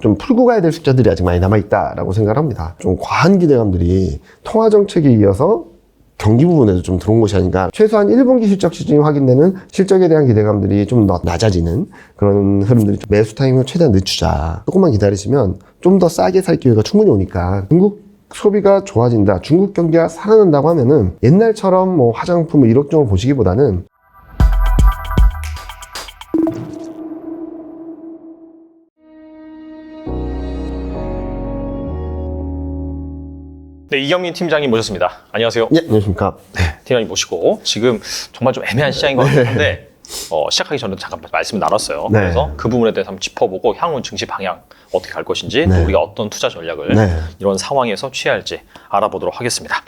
좀 풀고 가야 될 숫자들이 아직 많이 남아있다라고 생각합니다. 좀 과한 기대감들이 통화 정책에 이어서 경기 부분에도 좀 들어온 것이 아닌가. 최소한 1분기 실적 시즌이 확인되는 실적에 대한 기대감들이 좀 더 낮아지는 그런 흐름들이 좀 매수 타이밍을 최대한 늦추자. 조금만 기다리시면 좀 더 싸게 살 기회가 충분히 오니까 중국 소비가 좋아진다. 중국 경기가 살아난다고 하면은 옛날처럼 뭐 화장품 뭐 이럭저럭 보시기보다는 네, 이경민 팀장님 모셨습니다. 안녕하세요. 예, 안녕하십니까. 팀장님 모시고 지금 정말 좀 애매한 시장인 것 같은데 어, 시작하기 전에 잠깐 말씀을 나눴어요. 네. 그래서 그 부분에 대해서 한번 짚어보고 향후 증시 방향 어떻게 갈 것인지 또 네. 우리가 어떤 투자 전략을 네. 이런 상황에서 취할지 알아보도록 하겠습니다.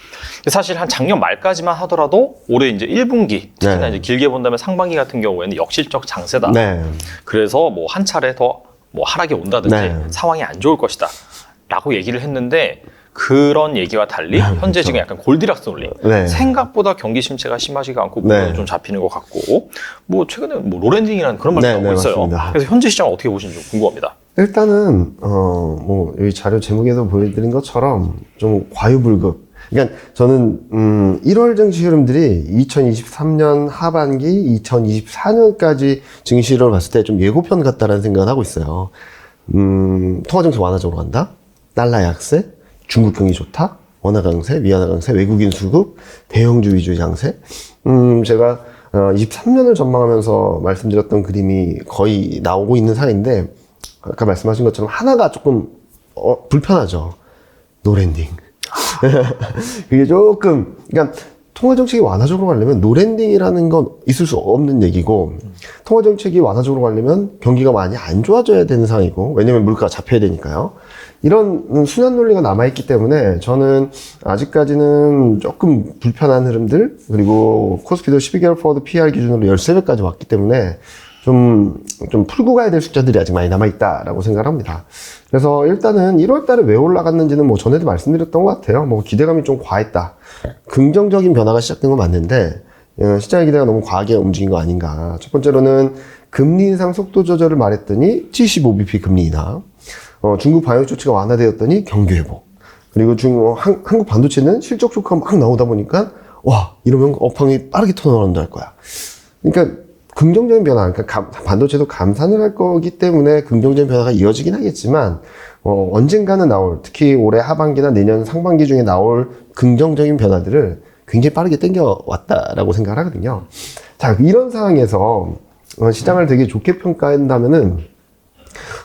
사실 한 작년 말까지만 하더라도 올해 이제 1분기 특히나 네. 이제 길게 본다면 상반기 같은 경우에는 역실적 장세다. 네. 그래서 뭐 한 차례 더 뭐 하락이 온다든지 네. 상황이 안 좋을 것이다. 라고 얘기를 했는데 그런 얘기와 달리 현재 그렇죠. 지금 약간 골디락스 논리. 네. 생각보다 경기 침체가 심하지가 않고 네. 구조는 좀 잡히는 것 같고 뭐 최근에 뭐 로렌딩이라는 그런 말도 네, 나오고 네, 있어요. 맞습니다. 그래서 현재 시장 어떻게 보시는지 좀 궁금합니다. 일단은 어 뭐 여기 자료 제목에서 보여드린 것처럼 좀 과유불급. 그러니까 저는 음 1월 증시 흐름들이 2023년 하반기, 2024년까지 증시를 봤을 때 좀 예고편 같다라는 생각을 하고 있어요. 음 통화 정책 완화적으로 간다. 달러 약세, 중국 경기 좋다. 원화 강세, 위안화 강세, 외국인 수급, 대형주 위주의 장세. 음 제가 어, 23년을 전망하면서 말씀드렸던 그림이 거의 나오고 있는 상황인데 아까 말씀하신 것처럼 하나가 조금 어, 불편하죠. 노랜딩. 그게 조금 그러니까 통화 정책이 완화적으로 가려면 노랜딩이라는 건 있을 수 없는 얘기고 통화 정책이 완화적으로 가려면 경기가 많이 안 좋아져야 되는 상황이고 왜냐면 물가가 잡혀야 되니까요. 이런 순환 논리가 남아있기 때문에 저는 아직까지는 조금 불편한 흐름들 그리고 코스피도 12개월 포워드 PR 기준으로 13배까지 왔기 때문에 좀, 좀 풀고 가야 될 숫자들이 아직 많이 남아있다라고 생각을 합니다. 그래서 일단은 1월 달에 왜 올라갔는지는 뭐 전에도 말씀드렸던 것 같아요. 뭐 기대감이 좀 과했다. 긍정적인 변화가 시작된 건 맞는데, 어, 시장의 기대가 너무 과하게 움직인 거 아닌가. 첫 번째로는 금리 인상 속도 조절을 말했더니 75bp 금리 인하. 어, 중국 방역 조치가 완화되었더니 경기 회복. 그리고 중, 어, 한, 한국 반도체는 실적 조카가 막 나오다 보니까, 와, 이러면 업황이 빠르게 턴어라운드 할 거야. 그러니까 긍정적인 변화, 그러니까 감- 반도체도 감산을 할 거기 때문에 긍정적인 변화가 이어지긴 하겠지만, 어, 언젠가는 나올, 특히 올해 하반기나 내년 상반기 중에 나올 긍정적인 변화들을 굉장히 빠르게 땡겨왔다라고 생각을 하거든요. 자, 이런 상황에서 어, 시장을 되게 좋게 평가한다면은,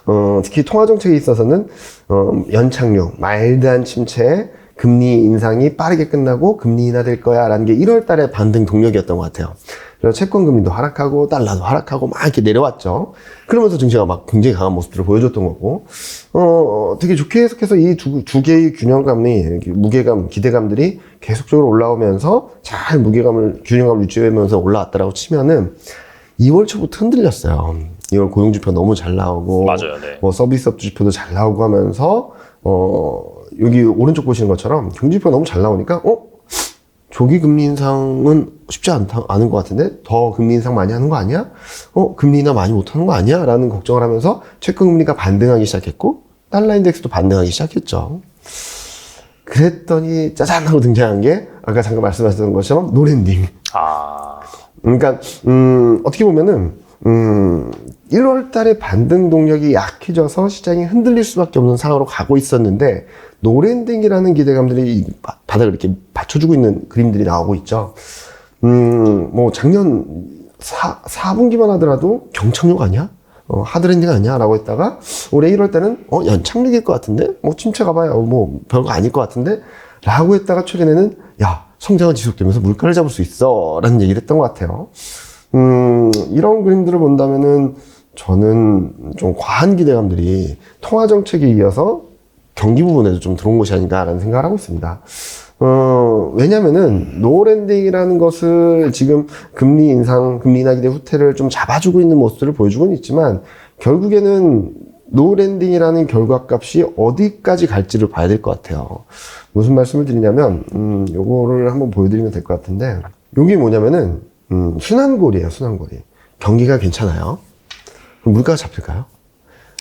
어, 특히 통화 정책에 있어서는 어, 연착륙, 마일드한 침체, 금리 인상이 빠르게 끝나고 금리 인하될 거야라는 게 1월 달에 반등 동력이었던 것 같아요. 그래서 채권 금리도 하락하고 달러도 하락하고 막 이렇게 내려왔죠. 그러면서 증시가 막 굉장히 강한 모습들을 보여줬던 거고, 어, 되게 좋게 해석해서 이 두 두 개의 균형감이, 무게감, 기대감들이 계속적으로 올라오면서 잘 무게감을, 균형감을 유지하면서 올라왔다라고 치면은 2월 초부터 흔들렸어요. 2월 고용 지표 너무 잘 나오고, 맞아요, 네. 뭐 서비스업 지표도 잘 나오고 하면서 어 여기 오른쪽 보시는 것처럼 경제지표가 너무 잘 나오니까 어 조기 금리 인상은 쉽지 않다 않은 것 같은데 더 금리 인상 많이 하는 거 아니야? 어 금리 인하 많이 못 하는 거 아니야? 라는 걱정을 하면서 채권 금리가 반등하기 시작했고 달러 인덱스도 반등하기 시작했죠. 그랬더니 짜잔 하고 등장한 게 아까 잠깐 말씀하셨던 것처럼 노랜딩. 아, 그러니까 음, 어떻게 보면은 음, 1월 달에 반등 동력이 약해져서 시장이 흔들릴 수밖에 없는 상황으로 가고 있었는데 노랜딩이라는 기대감들이 바닥을 이렇게 받쳐주고 있는 그림들이 나오고 있죠. 음, 뭐 작년 4, 4분기만 하더라도 경착륙 아니야? 어, 하드랜딩 아니야? 라고 했다가 올해 1월 때는 어, 연착륙일 것 같은데? 뭐 침체 가봐야 뭐 별거 아닐 것 같은데? 라고 했다가 최근에는 야, 성장은 지속되면서 물가를 잡을 수 있어. 라는 얘기를 했던 것 같아요. 음, 이런 그림들을 본다면은 저는 좀 과한 기대감들이 통화 정책에 이어서 경기 부분에도 좀 들어온 것이 아닌가라는 생각을 하고 있습니다. 어, 왜냐면은, 노랜딩이라는 것을 지금 금리 인상, 금리 인하 기대 후퇴를 좀 잡아주고 있는 모습들을 보여주고는 있지만, 결국에는 노랜딩이라는 결과값이 어디까지 갈지를 봐야 될 것 같아요. 무슨 말씀을 드리냐면, 음, 요거를 한번 보여드리면 될 것 같은데, 여기 뭐냐면은, 음, 순환골이에요, 순환골이. 경기가 괜찮아요. 그럼 물가가 잡힐까요?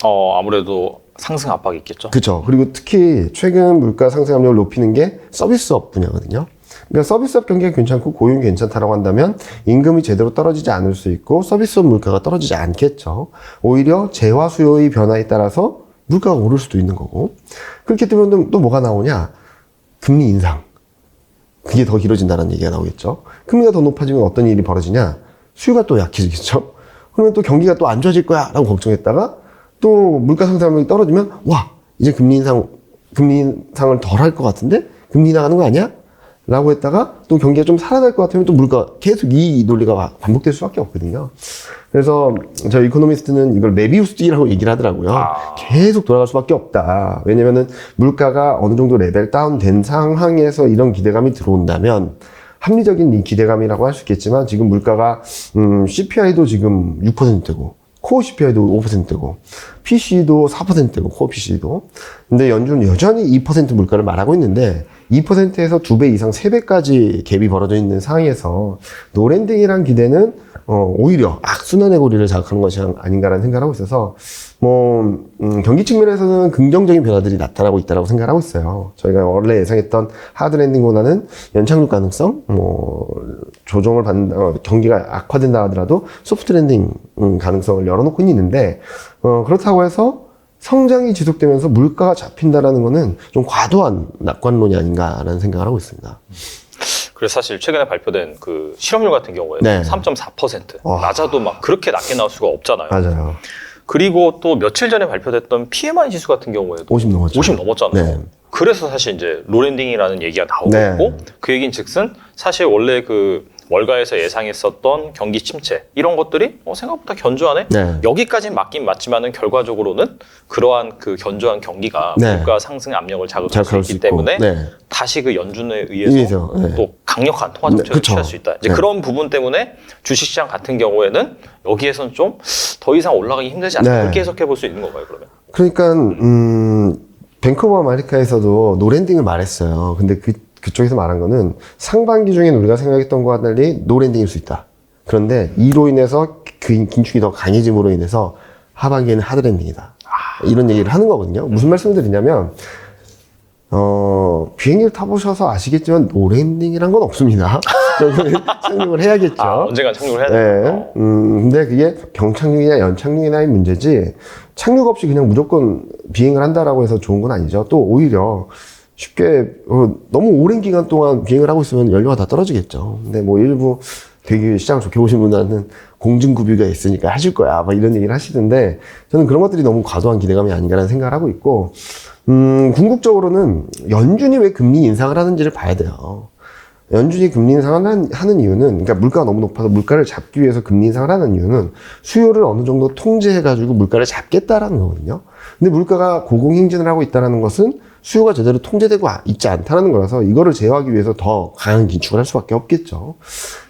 어, 아무래도 상승 압박이 있겠죠. 그렇죠. 그리고 특히 최근 물가 상승 압력을 높이는 게 서비스업 분야거든요. 그러니까 서비스업 경기가 괜찮고 고용이 괜찮다라고 한다면 임금이 제대로 떨어지지 않을 수 있고 서비스업 물가가 떨어지지 않겠죠. 오히려 재화 수요의 변화에 따라서 물가가 오를 수도 있는 거고 그렇게 되면 또- 또 뭐가 나오냐? 금리 인상. 그게 더 길어진다는 얘기가 나오겠죠. 금리가 더 높아지면 어떤 일이 벌어지냐? 수요가 또 약해지겠죠. 그러면 또 경기가 또 안 좋아질 거야 라고 걱정했다가 또 물가 상승률이 떨어지면 와 이제 금리 인상 금리 인상을 덜 할 것 같은데 금리 나가는 거 아니야? 라고 했다가 또 경기가 좀 살아날 것 같으면 또 물가 계속 이 논리가 반복될 수밖에 없거든요. 그래서 저 이코노미스트는 이걸 메비우스띠라고 얘기를 하더라고요. 아. 계속 돌아갈 수밖에 없다. 왜냐면은 물가가 어느 정도 레벨 다운된 상황에서 이런 기대감이 들어온다면 합리적인 이 기대감이라고 할 수 있겠지만 지금 물가가 음, CPI도 지금 6%고 코어 CPI도 5%고 PC도 4%고 코어 PC도. 근데 연준은 여전히 2% 물가를 말하고 있는데 2%에서 2배 이상 3배까지 갭이 벌어져 있는 상황에서 노랜딩이란 기대는 어, 오히려 악순환의 고리를 자극하는 것이 아닌가라는 생각을 하고 있어서 뭐 음, 경기 측면에서는 긍정적인 변화들이 나타나고 있다고 생각을 하고 있어요. 저희가 원래 예상했던 하드 랜딩보다는 연착륙 가능성, 뭐 조정을 받는 어, 경기가 악화된다 하더라도 소프트 랜딩 음, 가능성을 열어놓고 있는데 어, 그렇다고 해서 성장이 지속되면서 물가가 잡힌다라는 거는 좀 과도한 낙관론이 아닌가라는 생각을 하고 있습니다. 그래서 사실 최근에 발표된 그 실업률 같은 경우에 네. 3.4% 와. 낮아도 막 그렇게 낮게 나올 수가 없잖아요. 맞아요. 그리고 또 며칠 전에 발표됐던 PMI 지수 같은 경우에도 50 넘었죠. 50 넘었잖아요. 네. 그래서 사실 이제 로랜딩이라는 얘기가 나오고 네. 있고 그 얘기는 즉슨 사실 원래 그 월가에서 예상했었던 경기 침체 이런 것들이 어, 생각보다 견조하네. 네. 여기까지는 맞긴 맞지만은 결과적으로는 그러한 그 견조한 경기가 네. 물가 상승 압력을 자극할 수 있기. 때문에 네. 다시 그 연준에 의해서 의해서, 네. 또 강력한 통화 네, 정책을 그쵸. 취할 수 있다. 이제 네. 그런 부분 때문에 주식시장 같은 경우에는 여기에서는 좀더 이상 올라가기 힘들지 않나 네. 그렇게 해석해 볼 수 있는 건가요, 그러면? 그러니까 음 뱅크 오브 아메리카에서도 노랜딩을 말했어요. 근데 그 그쪽에서 말한 거는 상반기 중에 우리가 생각했던 것과 달리 노랜딩일 수 있다. 그런데 이로 인해서 그 긴축이 더 강해짐으로 인해서 하반기에는 하드랜딩이다. 이런 얘기를 하는 거거든요. 무슨 말씀을 드리냐면 어, 비행기를 타보셔서 아시겠지만 노랜딩이란 건 없습니다. 착륙을 해야겠죠. 아, 언젠간 착륙을 해야 네. 돼요. 음, 근데 그게 경착륙이냐 연착륙이냐의 문제지 착륙 없이 그냥 무조건 비행을 한다라고 해서 좋은 건 아니죠. 또 오히려 쉽게 어, 너무 오랜 기간 동안 비행을 하고 있으면 연료가 다 떨어지겠죠. 근데 뭐 일부 되게 시장 좋게 보신 분들은 공중구비가 있으니까 하실 거야. 막 이런 얘기를 하시던데 저는 그런 것들이 너무 과도한 기대감이 아닌가라는 생각을 하고 있고 음, 궁극적으로는 연준이 왜 금리 인상을 하는지를 봐야 돼요. 연준이 금리 인상을 하는 이유는, 그러니까 물가가 너무 높아서 물가를 잡기 위해서 금리 인상을 하는 이유는 수요를 어느 정도 통제해가지고 물가를 잡겠다라는 거거든요. 근데 물가가 고공행진을 하고 있다는 것은 수요가 제대로 통제되고 아- 있지 않다는 거라서 이거를 제어하기 위해서 더 강한 긴축을 할 수밖에 없겠죠.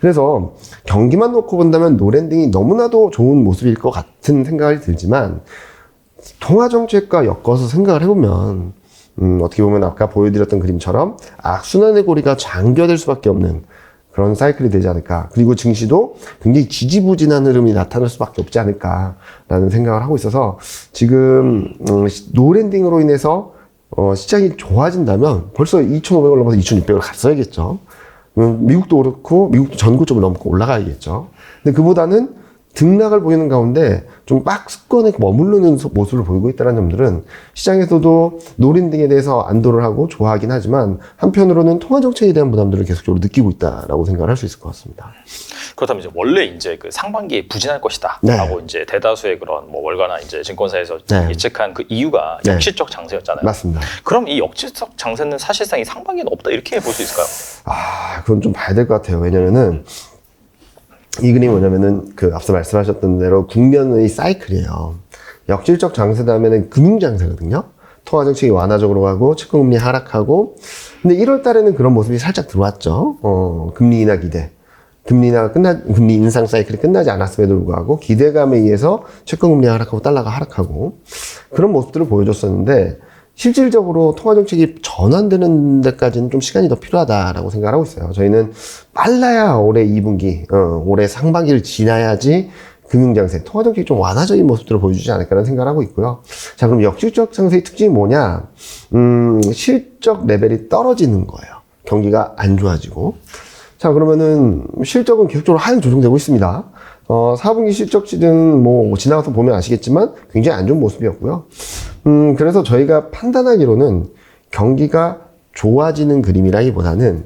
그래서 경기만 놓고 본다면 노랜딩이 너무나도 좋은 모습일 것 같은 생각이 들지만 통화 정책과 엮어서 생각을 해보면 음, 어떻게 보면 아까 보여드렸던 그림처럼 악순환의 고리가 장기화될 수밖에 없는 그런 사이클이 되지 않을까. 그리고 증시도 굉장히 지지부진한 흐름이 나타날 수밖에 없지 않을까라는 생각을 하고 있어서 지금 음, 시- 노랜딩으로 인해서 어, 시장이 좋아진다면 벌써 2,500을 넘어서 2,600을 갔어야겠죠. 음, 미국도 그렇고 미국도 전고점을 넘고 올라가야겠죠. 근데 그보다는 등락을 보이는 가운데 좀 박스권에 머무르는 소- 모습을 보이고 있다는 점들은 시장에서도 노린딩에 대해서 안도를 하고 좋아하긴 하지만 한편으로는 통화 정책에 대한 부담들을 계속적으로 느끼고 있다라고 생각을 할 수 있을 것 같습니다. 그렇다면 이제 원래 이제 그 상반기에 부진할 것이다. 네. 라고 이제 대다수의 그런 뭐 월가나 이제 증권사에서 네. 예측한 그 이유가 네. 역시적 장세였잖아요. 맞습니다. 그럼 이 역시적 장세는 사실상 이 상반기는 없다 이렇게 볼 수 있을까요? 아, 그건 좀 봐야 될 것 같아요. 왜냐면은, 이 그림이 뭐냐면은, 그 앞서 말씀하셨던 대로 국면의 사이클이에요. 역질적 장세다면은 금융 장세거든요. 통화 정책이 완화적으로 가고, 채권 금리 하락하고, 근데 1월 달에는 그런 모습이 살짝 들어왔죠. 어, 금리 인하 기대. 금리 인하 끝나, 금리 인상 사이클이 끝나지 않았음에도 불구하고, 기대감에 의해서 채권 금리 하락하고 달러가 하락하고, 그런 모습들을 보여줬었는데, 실질적으로 통화 정책이 전환되는 데까지는 좀 시간이 더 필요하다라고 생각하고 있어요. 저희는 빨라야 올해 2분기, 어, 올해 상반기를 지나야지 금융장세, 통화 정책이 좀 완화적인 모습들을 보여주지 않을까라는 생각을 하고 있고요. 자, 그럼 역실적 장세의 특징이 뭐냐? 음, 실적 레벨이 떨어지는 거예요. 경기가 안 좋아지고. 자, 그러면은 실적은 계속적으로 하향 조정되고 있습니다. 어, 4분기 실적치는 뭐 지나가서 보면 아시겠지만 굉장히 안 좋은 모습이었고요. 음, 그래서 저희가 판단하기로는 경기가 좋아지는 그림이라기보다는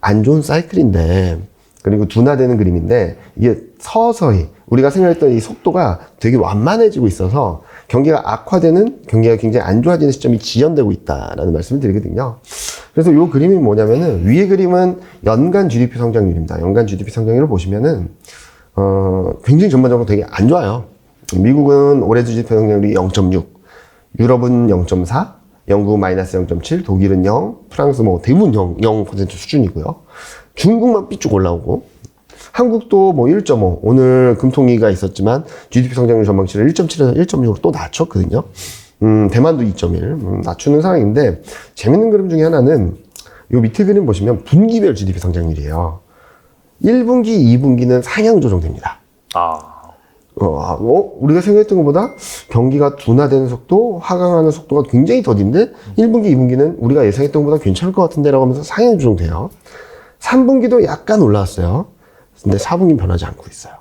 안 좋은 사이클인데 그리고 둔화되는 그림인데 이게 서서히 우리가 생각했던 이 속도가 되게 완만해지고 있어서 경기가 악화되는 경기가 굉장히 안 좋아지는 시점이 지연되고 있다라는 말씀을 드리거든요. 그래서 이 그림이 뭐냐면은 위의 그림은 연간 GDP 성장률입니다. 연간 GDP 성장률을 보시면은 어, 굉장히 전반적으로 되게 안 좋아요. 미국은 올해 GDP 성장률이 0.6, 유럽은 0.4, 영국 마이너스 0.7, 독일은 0, 프랑스 뭐 대부분 0, 0% 수준이고요. 중국만 삐쭉 올라오고, 한국도 뭐 1.5, 오늘 금통위가 있었지만 GDP 성장률 전망치를 1.7에서 1.6으로 또 낮췄거든요. 음, 대만도 2.1, 음, 낮추는 상황인데, 재밌는 그림 중에 하나는 요 밑에 그림 보시면 분기별 GDP 성장률이에요. 1분기, 2분기는 상향 조정됩니다. 아, 어, 아, 어, 우리가 생각했던 것보다 경기가 둔화되는 속도, 하강하는 속도가 굉장히 더딘데 1분기, 2분기는 우리가 예상했던 것보다 괜찮을 것 같은데 라고 하면서 상향 조정돼요. 3분기도 약간 올라왔어요. 근데 4분기는 변하지 않고 있어요.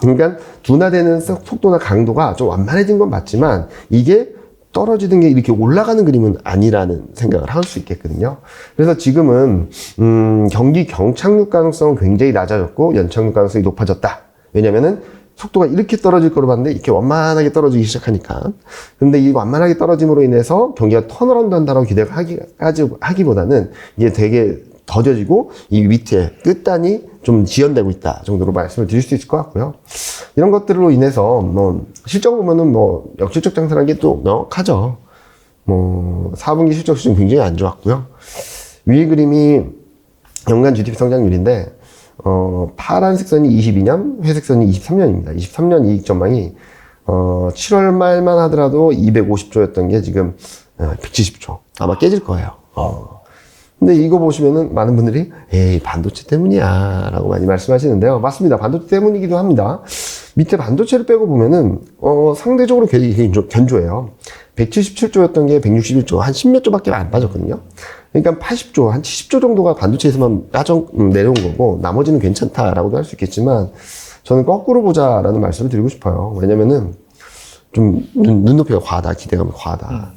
그러니까 둔화되는 속- 속도나 강도가 좀 완만해진 건 맞지만 이게 떨어지는 게 이렇게 올라가는 그림은 아니라는 생각을 할 수 있겠거든요. 그래서 지금은 음, 경기 경착륙 가능성은 굉장히 낮아졌고 연착륙 가능성이 높아졌다. 왜냐면은 속도가 이렇게 떨어질 거로 봤는데 이렇게 완만하게 떨어지기 시작하니까. 근데 이 완만하게 떨어짐으로 인해서 경기가 턴어라운드 한다고 기대를 하기, 하기보다는 이게 되게 더뎌지고 이 밑에 끝단이 좀 지연되고 있다 정도로 말씀을 드릴 수 있을 것 같고요. 이런 것들로 인해서 뭐 실적 보면은 뭐 역실적 장사라는 게또 명확하죠. 뭐 4분기 실적 수준 굉장히 안 좋았고요. 위의 그림이 연간 GDP 성장률인데 어, 파란색 선이 22년, 회색 선이 23년입니다. 23년 이익 전망이 어, 7월 말만 하더라도 250조였던 게 지금 어, 170조. 아마 깨질 거예요. 어. 근데 이거 보시면은 많은 분들이 에이 반도체 때문이야. 라고 많이 말씀하시는데요. 맞습니다. 반도체 때문이기도 합니다. 밑에 반도체를 빼고 보면은 어 상대적으로 견조- 견조해요. 177조였던 게 161조. 한 10몇 조밖에 안 빠졌거든요. 그러니까 80조 한 70조 정도가 반도체에서만 빠져 음, 내려온 거고 나머지는 괜찮다라고도 할 수 있겠지만 저는 거꾸로 보자라는 말씀을 드리고 싶어요. 왜냐면은 좀 눈, 눈높이가 과하다. 기대감이 과하다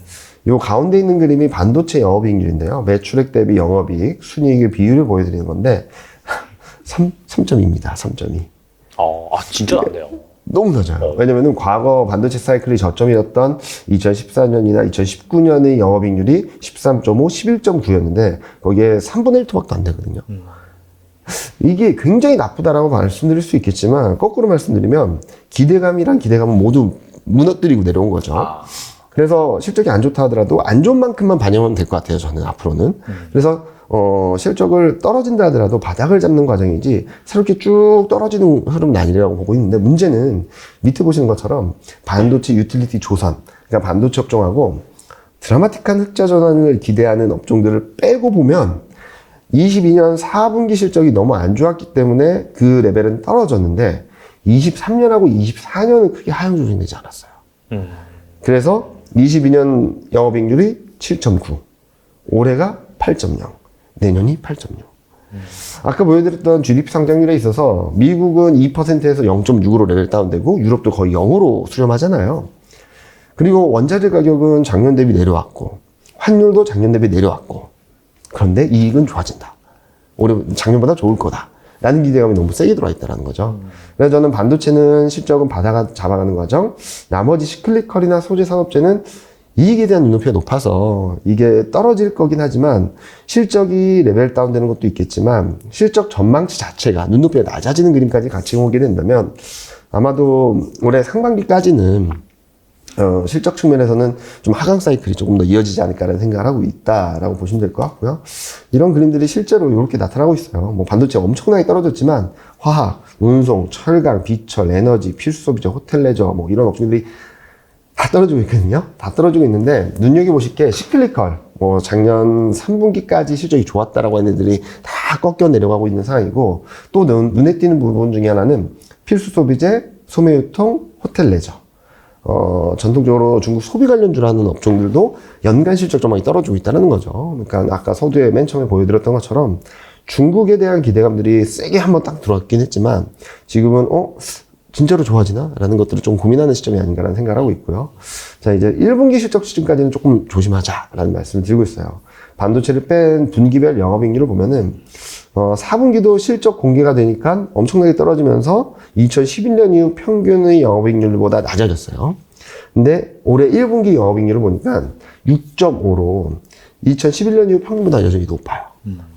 요 가운데 있는 그림이 반도체 영업이익률인데요. 매출액 대비 영업이익, 순이익의 비율을 보여드리는 건데 3, 3.2입니다. 3.2. 어, 아 진짜 낮네요. 너무 낮아요. 왜냐면은 과거 반도체 사이클이 저점이었던 2014년이나 2019년의 영업이익률이 13.5, 11.9였는데 거기에 3분의 1토밖에 안 되거든요. 이게 굉장히 나쁘다라고 말씀드릴 수 있겠지만 거꾸로 말씀드리면 기대감이랑 기대감은 모두 무너뜨리고 내려온 거죠. 아, 그래서 실적이 안 좋다 하더라도 안 좋은 만큼만 반영하면 될 것 같아요. 저는 앞으로는. 그래서 어, 실적을 떨어진다 하더라도 바닥을 잡는 과정이지 새롭게 쭉 떨어지는 흐름은 아니라고 보고 있는데 문제는 밑에 보시는 것처럼 반도체 유틸리티 조선, 그러니까 반도체 업종하고 드라마틱한 흑자 전환을 기대하는 업종들을 빼고 보면 22년 4분기 실적이 너무 안 좋았기 때문에 그 레벨은 떨어졌는데 23년하고 24년은 크게 하향 조정되지 않았어요. 음. 그래서 22년 영업이익률이 7.9, 올해가 8.0, 내년이 8.6. 아까 보여드렸던 GDP 상장률에 있어서 미국은 2%에서 0.6으로 레벨 다운되고 유럽도 거의 0으로 수렴하잖아요. 그리고 원자재 가격은 작년 대비 내려왔고 환율도 작년 대비 내려왔고 그런데 이익은 좋아진다. 올해 작년보다 좋을 거다. 라는 기대감이 너무 세게 들어와 있다는 거죠. 그래서 저는 반도체는 실적은 바다가 잡아가는 과정, 나머지 시클리컬이나 소재 산업재는 이익에 대한 눈높이가 높아서 이게 떨어질 거긴 하지만 실적이 레벨 다운되는 것도 있겠지만 실적 전망치 자체가 눈높이가 낮아지는 그림까지 같이 오게 된다면 아마도 올해 상반기까지는 어, 실적 측면에서는 좀 하강 사이클이 조금 더 이어지지 않을까라는 생각을 하고 있다라고 보시면 될 것 같고요. 이런 그림들이 실제로 이렇게 나타나고 있어요. 뭐 반도체 엄청나게 떨어졌지만 화학, 운송, 철강, 비철, 에너지, 필수 소비재, 호텔 레저 뭐 이런 업종들이 다 떨어지고 있거든요. 다 떨어지고 있는데 눈여겨보실 게 시클리컬 뭐 작년 3분기까지 실적이 좋았다라고 하는 애들이 다 꺾여 내려가고 있는 상황이고 또 눈, 눈에 띄는 부분 중에 하나는 필수 소비재, 소매유통, 호텔 레저. 어, 전통적으로 중국 소비 관련주를 하는 업종들도 연간 실적 좀 많이 떨어지고 있다는 거죠. 그러니까 아까 서두에 맨 처음에 보여드렸던 것처럼 중국에 대한 기대감들이 세게 한번 딱 들어왔긴 했지만 지금은 어 진짜로 좋아지나? 라는 것들을 좀 고민하는 시점이 아닌가라는 생각을 하고 있고요. 자, 이제 1분기 실적 시즌까지는 조금 조심하자라는 말씀을 드리고 있어요. 반도체를 뺀 분기별 영업이익률을 보면은 어, 4분기도 실적 공개가 되니까 엄청나게 떨어지면서 2011년 이후 평균의 영업이익률보다 낮아졌어요. 근데 올해 1분기 영업이익률을 보니까 6.5로 2011년 이후 평균보다 여전히 높아요.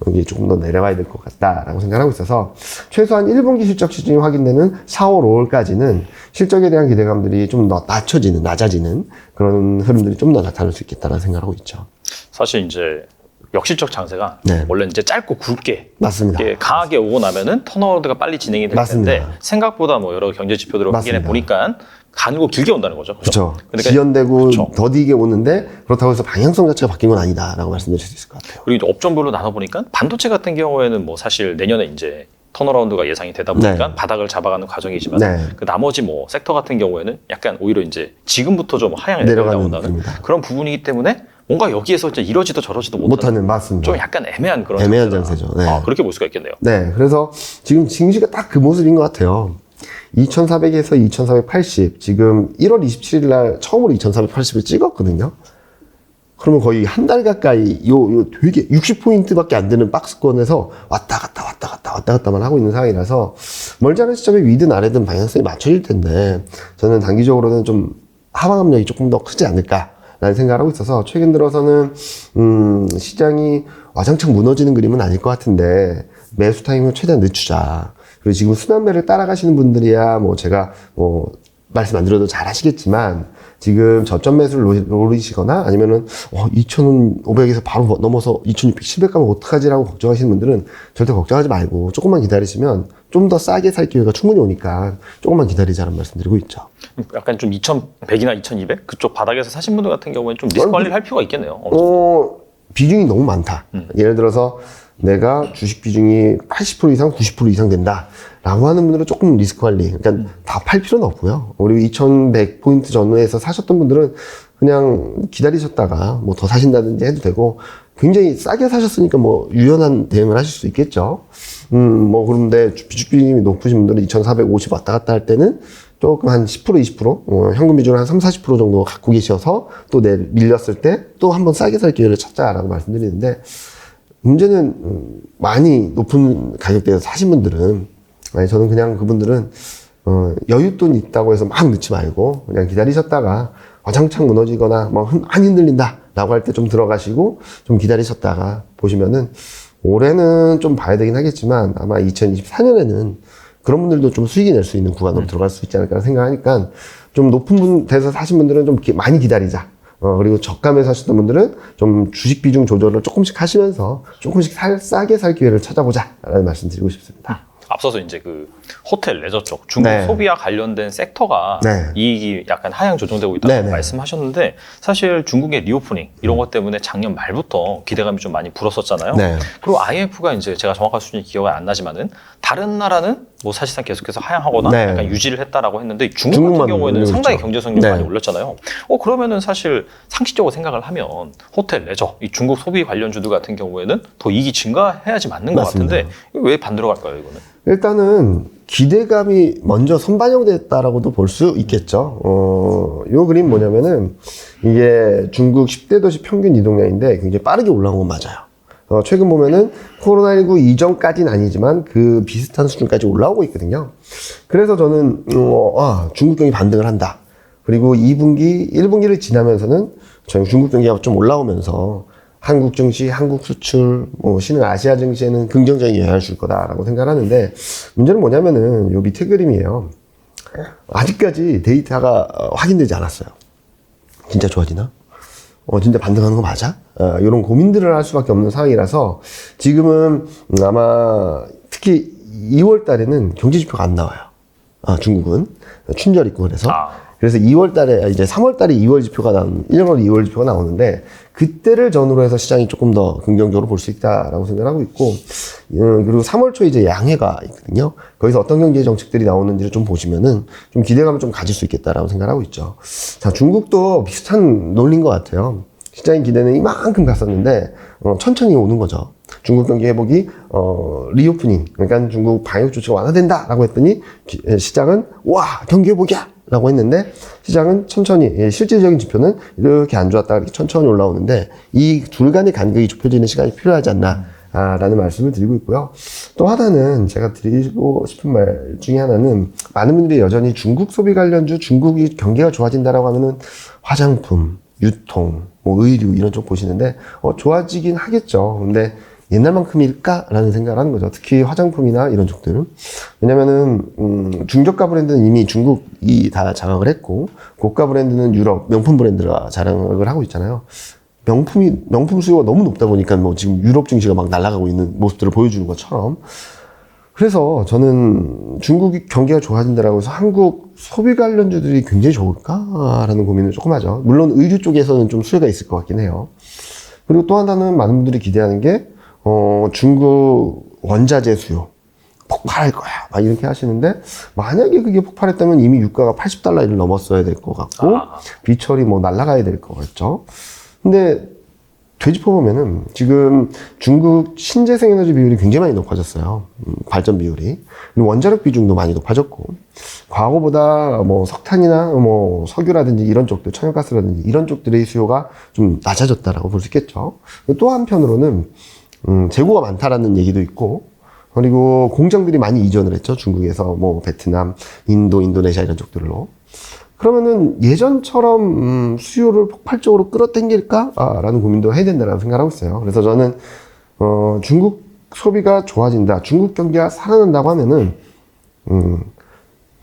여기 조금 더 내려가야 될 것 같다라고 생각하고 있어서 최소한 1분기 실적 시즌이 확인되는 4월, 5월까지는 실적에 대한 기대감들이 좀 더 낮춰지는, 낮아지는 그런 흐름들이 좀 더 나타날 수 있겠다라는 생각을 하고 있죠. 사실 이제 역실적 장세가 네. 원래 이제 짧고 굵게 맞습니다. 이게 강하게 오고 나면은 턴오버가 빨리 진행이 될 맞습니다. 텐데 생각보다 뭐 여러 경제 지표들을 확인해. 보니까 가늘고 길게 온다는 거죠. 그렇죠. 그러니까 지연되고 그렇죠. 더디게 오는데 그렇다고 해서 방향성 자체가 바뀐 건 아니다라고 말씀드릴 수 있을 것 같아요. 그리고 이제 업종별로 나눠 보니까 반도체 같은 경우에는 뭐 사실 내년에 이제 턴어라운드가 예상이 되다 보니까 네. 바닥을 잡아가는 과정이지만 네. 그 나머지 뭐 섹터 같은 경우에는 약간 오히려 이제 지금부터 좀 하향에 내려가는. 그런 부분이기 때문에 뭔가 여기에서 이제 이러지도 저러지도 못하는 못하는 맞습니다. 좀 약간 애매한 그런 애매한. 장세죠. 네. 아, 그렇게 볼 수가 있겠네요. 네, 그래서 지금 증시가 딱 그 모습인 것 같아요. 2400에서 2480, 지금 1월 27일 날 처음으로 2480을 찍었거든요. 그러면 거의 한 달 가까이 요, 요 되게 60포인트밖에 안 되는 박스권에서 왔다 갔다 왔다 갔다 왔다 갔다만 하고 있는 상황이라서 멀지 않은 시점에 위든 아래든 방향성이 맞춰질 텐데 저는 단기적으로는 좀 하방 압력이 조금 더 크지 않을까라는 생각을 하고 있어서 최근 들어서는 음, 시장이 와장창 무너지는 그림은 아닐 것 같은데 매수 타임을 최대한 늦추자. 그리고 지금 순환매를 따라가시는 분들이야 뭐 제가 뭐 말씀 안 드려도 잘 하시겠지만 지금 저점 매수를 노- 노리시거나 아니면은 어, 2,500에서 바로 넘어서 2,600, 700 가면 어떡하지라고 걱정하시는 분들은 절대 걱정하지 말고 조금만 기다리시면 좀 더 싸게 살 기회가 충분히 오니까 조금만 기다리자는 말씀 드리고 있죠. 약간 좀 2100이나 2200 그쪽 바닥에서 사신 분들 같은 경우에는 좀 리스크 관리를 할 필요가 있겠네요. 어, 비중이 너무 많다. 예를 들어서 내가 주식 비중이 80% 이상, 90% 이상 된다. 라고 하는 분들은 조금 리스크 관리. 그러니까 다팔 필요는 없고요. 우리 2100포인트 전후에서 사셨던 분들은 그냥 기다리셨다가 뭐 더 사신다든지 해도 되고 굉장히 싸게 사셨으니까 뭐 유연한 대응을 하실 수 있겠죠. 음, 뭐 그런데 주식 비중이 높으신 분들은 2450 왔다 갔다 할 때는 조금 한 10% 20% 어, 현금 비중을 한 3, 40% 정도 갖고 계셔서 또 내 밀렸을 때 또 한번 싸게 살 기회를 찾자라고 말씀드리는데 문제는 음, 많이 높은 가격대에서 사신 분들은 아니 저는 그냥 그분들은 어, 여윳돈 있다고 해서 막 넣지 말고 그냥 기다리셨다가 와장창 무너지거나 뭐 흔- 많이 흔들린다 라고 할 때 좀 들어가시고 좀 기다리셨다가 보시면은 올해는 좀 봐야 되긴 하겠지만 아마 2024년에는 그런 분들도 좀 수익이 낼 수 있는 구간으로 들어갈 수 있지 않을까 생각하니까 좀 높은 분 데서 사신 분들은 좀 기- 많이 기다리자. 어, 그리고 저감에 사셨던 분들은 좀 주식 비중 조절을 조금씩 하시면서 조금씩 살, 싸게 살 기회를 찾아보자. 라는 말씀 드리고 싶습니다. 앞서서 이제 그 호텔 레저 쪽 중국 네. 소비와 관련된 섹터가 네. 이익이 약간 하향 조정되고 있다고 네, 네. 말씀하셨는데 사실 중국의 리오프닝 이런 것 때문에 작년 말부터 기대감이 좀 많이 불었었잖아요. 네. 그리고 IMF가 이제 제가 정확한 수준이 기억이 안 나지만은 다른 나라는 뭐 사실상 계속해서 하향하거나 네. 약간 유지를 했다라고 했는데 중국 같은 중국만 경우에는 올리고 상당히 있죠. 경제 성장이 네. 많이 올렸잖아요. 어 그러면은 사실 상식적으로 생각을 하면 호텔 레저 이 중국 소비 관련주들 같은 경우에는 더 이익이 증가해야지 맞는 것 맞습니다. 같은데 왜 반대로 갈까요 이거는? 일단은 기대감이 먼저 선반영됐다라고도 볼 수 있겠죠. 어, 요 그림 뭐냐면은 이게 중국 10대 도시 평균 이동량인데 굉장히 빠르게 올라온 건 맞아요. 어, 최근 보면은 코로나19 이전까지는 아니지만 그 비슷한 수준까지 올라오고 있거든요. 그래서 저는, 어, 아, 중국 경기 반등을 한다. 그리고 2분기, 1분기를 지나면서는 저희 중국 경기가 좀 올라오면서 한국 증시, 한국 수출, 뭐 신흥 아시아 증시에는 긍정적인 영향을 줄 거다라고 생각하는데 문제는 뭐냐면은 요 밑에 그림이에요. 아직까지 데이터가 어, 확인되지 않았어요. 진짜 좋아지나? 어, 진짜 반등하는 거 맞아? 어, 이런 고민들을 할 수밖에 없는 상황이라서 지금은 음, 아마 특히 2월 달에는 경제 지표가 안 나와요. 아, 중국은 춘절 있고 그래서 아. 그래서 2월 달에, 이제 3월 달에 2월 지표가 나온, 1월 2월 지표가 나오는데, 그때를 전후로 해서 시장이 조금 더 긍정적으로 볼 수 있다라고 생각하고 있고, 음, 그리고 3월 초에 이제 양해가 있거든요. 거기서 어떤 경제 정책들이 나오는지를 좀 보시면은 좀 기대감을 좀 가질 수 있겠다라고 생각하고 있죠. 자, 중국도 비슷한 논리인 것 같아요. 시장의 기대는 이만큼 갔었는데, 어, 천천히 오는 거죠. 중국 경기 회복이 어, 리오프닝 그러니까 중국 방역 조치가 완화된다라고 했더니 기- 에, 시장은 와 경기 회복이야 라고 했는데 시장은 천천히 예, 실질적인 지표는 이렇게 안 좋았다가 이렇게 천천히 올라오는데 이 둘 간의 간격이 좁혀지는 시간이 필요하지 않나. 아, 라는 말씀을 드리고 있고요. 또 하나는 제가 드리고 싶은 말 중에 하나는 많은 분들이 여전히 중국 소비 관련주 중국이 경기가 좋아진다라고 하면은 화장품, 유통, 뭐 의류 이런 쪽 보시는데 어, 좋아지긴 하겠죠. 근데 옛날만큼일까라는 생각을 하는 거죠. 특히 화장품이나 이런 쪽들은 왜냐면은 음, 중저가 브랜드는 이미 중국이 다 장악을 했고 고가 브랜드는 유럽 명품 브랜드가 자랑을 하고 있잖아요. 명품이 명품 수요가 너무 높다 보니까 뭐 지금 유럽 증시가 막 날아가고 있는 모습들을 보여주는 것처럼 그래서 저는 중국이 경기가 좋아진다라고 해서 한국 소비 관련주들이 굉장히 좋을까라는 고민을 조금 하죠. 물론 의류 쪽에서는 좀 수요가 있을 것 같긴 해요. 그리고 또 하나는 많은 분들이 기대하는 게 어, 중국 원자재 수요 폭발할 거야 막 이렇게 하시는데 만약에 그게 폭발했다면 이미 유가가 80달러를 넘었어야 될 것 같고 아. 비철이 뭐 날아가야 될 것 같죠. 근데 되짚어 보면은 지금 중국 신재생 에너지 비율이 굉장히 많이 높아졌어요. 음, 발전 비율이. 그리고 원자력 비중도 많이 높아졌고, 과거보다 뭐 석탄이나 뭐 석유라든지 이런 쪽들, 천연가스라든지 이런 쪽들의 수요가 좀 낮아졌다라고 볼 수 있겠죠. 또 한편으로는, 음, 재고가 많다라는 얘기도 있고, 그리고 공장들이 많이 이전을 했죠. 중국에서 뭐 베트남, 인도, 인도네시아 이런 쪽들로. 그러면은 예전처럼 음, 수요를 폭발적으로 끌어당길까? 아, 라는 고민도 해야 된다라고 생각하고 있어요. 그래서 저는 어, 중국 소비가 좋아진다, 중국 경기가 살아난다고 하면은 음,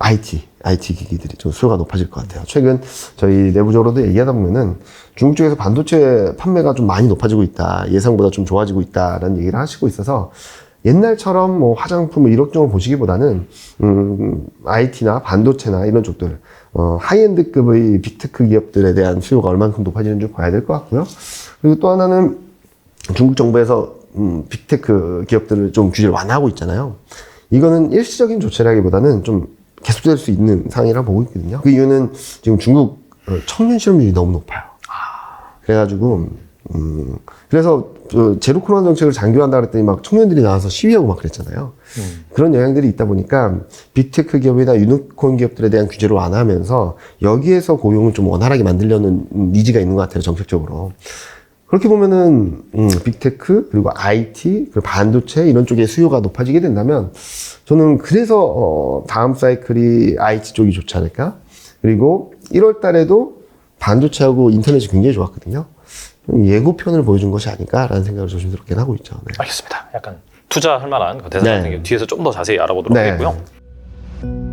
IT, IT 기기들이 좀 수요가 높아질 것 같아요. 최근 저희 내부적으로도 얘기하다 보면은 중국 쪽에서 반도체 판매가 좀 많이 높아지고 있다, 예상보다 좀 좋아지고 있다라는 얘기를 하시고 있어서 옛날처럼 뭐 화장품 이런 쪽을 보시기보다는 음, IT나 반도체나 이런 쪽들 어, 하이엔드급의 빅테크 기업들에 대한 수요가 얼만큼 높아지는지 봐야 될 것 같고요. 그리고 또 하나는 중국 정부에서 음, 빅테크 기업들을 좀 규제를 완화하고 있잖아요. 이거는 일시적인 조치라기보다는 좀 계속될 수 있는 상황이라 보고 있거든요. 그 이유는 지금 중국 어, 청년 실업률이 너무 높아요. 그래가지고 음, 그래서 저 제로 코로나 정책을 장기화한다 그랬더니 막 청년들이 나와서 시위하고 막 그랬잖아요. 그런 영향들이 있다 보니까 빅테크 기업이나 유니콘 기업들에 대한 규제를 완화하면서 여기에서 고용을 좀 원활하게 만들려는 니즈가 있는 것 같아요 정책적으로. 그렇게 보면은 음, 빅테크 그리고 IT 그리고 반도체 이런 쪽의 수요가 높아지게 된다면 저는 그래서 어, 다음 사이클이 IT 쪽이 좋지 않을까 그리고 1월 달에도 반도체하고 인터넷이 굉장히 좋았거든요 예고편을 보여준 것이 아닐까라는 생각을 조심스럽게 하고 있죠 네. 알겠습니다. 약간 투자할 만한 그 대상 네. 같은 게 뒤에서 좀 더 자세히 알아보도록 네. 하겠고요.